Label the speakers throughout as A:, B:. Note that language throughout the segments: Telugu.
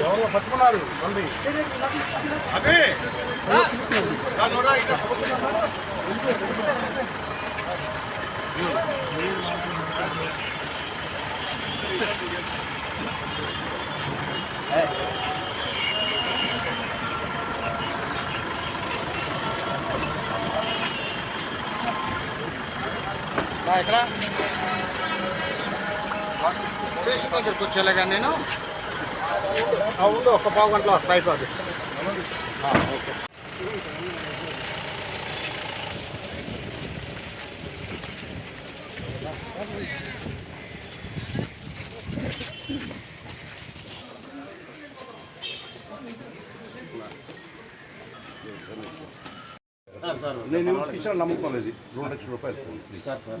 A: ఎవరో పట్టుకున్నారు మళ్ళీ నా స్టేషన్ దగ్గరికి వచ్చేలాగా నేను. అవును ఒక పావు గంటలో వస్తా అయిపోద్ది. ఆ, ఓకే.
B: నేను కిషన్ నమ్ముకోలేదు. రెండు లక్షల రూపాయలు phone please
A: sir sir.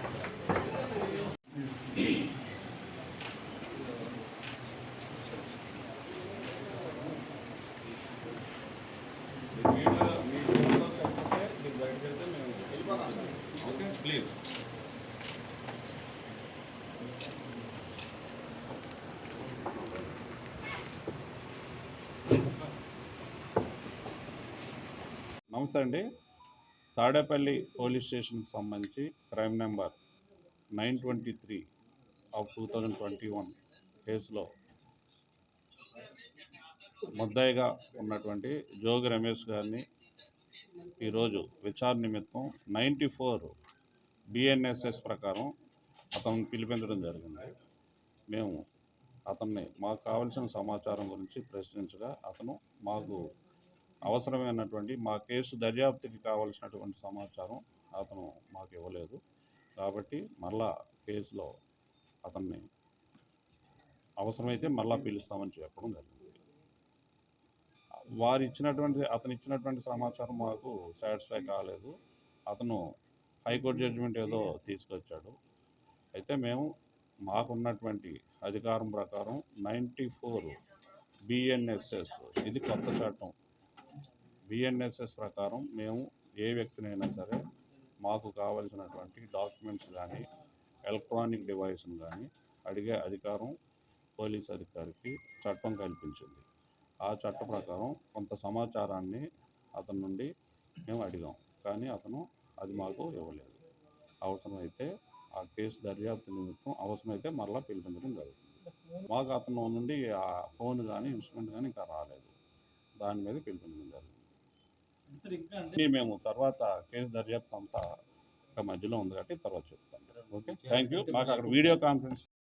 C: Please నమస్తే అండి. తాడేపల్లి పోలీస్ స్టేషన్కి సంబంధించి crime number nine twenty three of two thousand twenty one కేసులో ముద్దాయిగా ఉన్నటువంటి జోగి రమేష్ గారిని ఈరోజు విచారణ నిమిత్తం నైంటీ ఫోర్ బిఎన్ఎస్ఎస్ ప్రకారం అతను పిలిపించడం జరిగింది. మేము అతన్ని మాకు కావలసిన సమాచారం గురించి ప్రశ్నించగా అతను మాకు అవసరమైనటువంటి మా కేసు దర్యాప్తుకి కావలసినటువంటి సమాచారం అతను మాకు ఇవ్వలేదు. కాబట్టి మళ్ళా కేసులో అతన్ని అవసరమైతే మళ్ళా పిలుస్తామని చెప్పడం జరిగింది. వారు ఇచ్చినటువంటి అతను ఇచ్చినటువంటి సమాచారం మాకు సాటిస్ఫై కాలేదు. అతను హైకోర్టు జడ్జిమెంట్ ఏదో తీసుకొచ్చాడు. అయితే మేము మాకున్నటువంటి అధికారం ప్రకారం నైంటీ ఫోర్ బిఎన్ఎస్ఎస్ ఇది కొత్త చట్టం. బిఎన్ఎస్ఎస్ ప్రకారం మేము ఏ వ్యక్తినైనా సరే మాకు కావలసినటువంటి డాక్యుమెంట్స్ కానీ ఎలక్ట్రానిక్ డివైస్ను కానీ అడిగే అధికారం పోలీస్ అధికారికి చట్టం కల్పించింది. ఆ చట్ట ప్రకారం కొంత సమాచారాన్ని అతని నుండి మేము అడిగాం. కానీ అతను అది మాకు ఇవ్వలేదు. అవసరమైతే ఆ కేసు దర్యాప్తు నిమిత్తం అవసరమైతే మరలా పిలిపించడం జరుగుతుంది. మాకు అతను నుండి ఆ ఫోన్ కానీ ఇన్స్ట్రుమెంట్ కానీ ఇంకా రాలేదు. దాని మీద పిలిపించడం జరిగింది ఇది మేము తర్వాత కేసు దర్యాప్తు అంతా ఇంకా మధ్యలో ఉంది కాబట్టి తర్వాత చెప్తాం. ఓకే? Thank you. మాకు అక్కడ వీడియో కాన్ఫరెన్స్